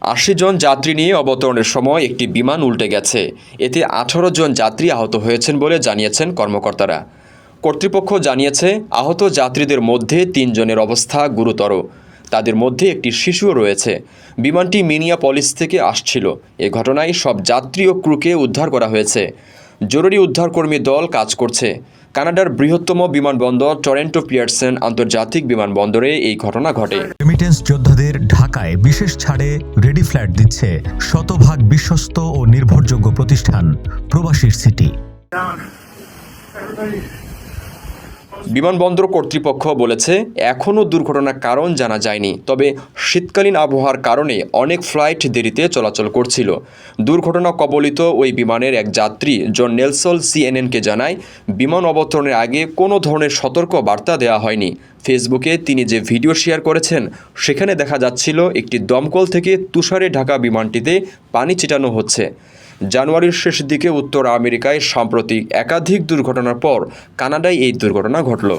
আশি জন যাত্রী নিয়ে অবতরণের সময় একটি বিমান উল্টে গেছে। এতে আঠারো জন যাত্রী আহত হয়েছেন বলে জানিয়েছেন কর্মকর্তারা। কর্তৃপক্ষ জানিয়েছে, আহত যাত্রীদের মধ্যে তিনজনের অবস্থা গুরুতর। তাদের মধ্যে একটি শিশুও রয়েছে। বিমানটি মিনিয়াপলিস থেকে আসছিল। এ ঘটনায় সব যাত্রী ও ক্রুকে উদ্ধার করা হয়েছে। জরুরি উদ্ধারকর্মী দল কাজ করছে। কানাডার বৃহত্তম বিমানবন্দর টরেন্টো পিয়ারসন আন্তর্জাতিক বিমানবন্দরে এই ঘটনা ঘটে। রেমিটেন্স যোদ্ধাদের ঢাকায় বিশেষ ছাড়ে রেডি ফ্ল্যাট দিচ্ছে শতভাগ বিশ্বস্ত ও নির্ভরযোগ্য প্রতিষ্ঠান প্রবাসীর সিটি। বিমানবন্দর কর্তৃপক্ষ বলেছে, এখনও দুর্ঘটনার কারণ জানা যায়নি, তবে শীতকালীন আবহাওয়ার কারণে অনেক ফ্লাইট দেরিতে চলাচল করছিল। দুর্ঘটনা কবলিত ওই বিমানের এক যাত্রী, জন নেলসল সিএনএনকে জানায়, বিমান অবতরণের আগে কোনো ধরনের সতর্ক বার্তা দেওয়া হয়নি। ফেসবুকে তিনি যে ভিডিও শেয়ার করেছেন, সেখানে দেখা যাচ্ছিল একটি দমকল থেকে তুষারে ঢাকা বিমানটিতে পানি ছিটানো হচ্ছে। জানুয়ারির শেষ দিকে উত্তর আমেরিকায় সাম্প্রতিক একাধিক দুর্ঘটনার পর কানাডায় এই দুর্ঘটনা ঘটল।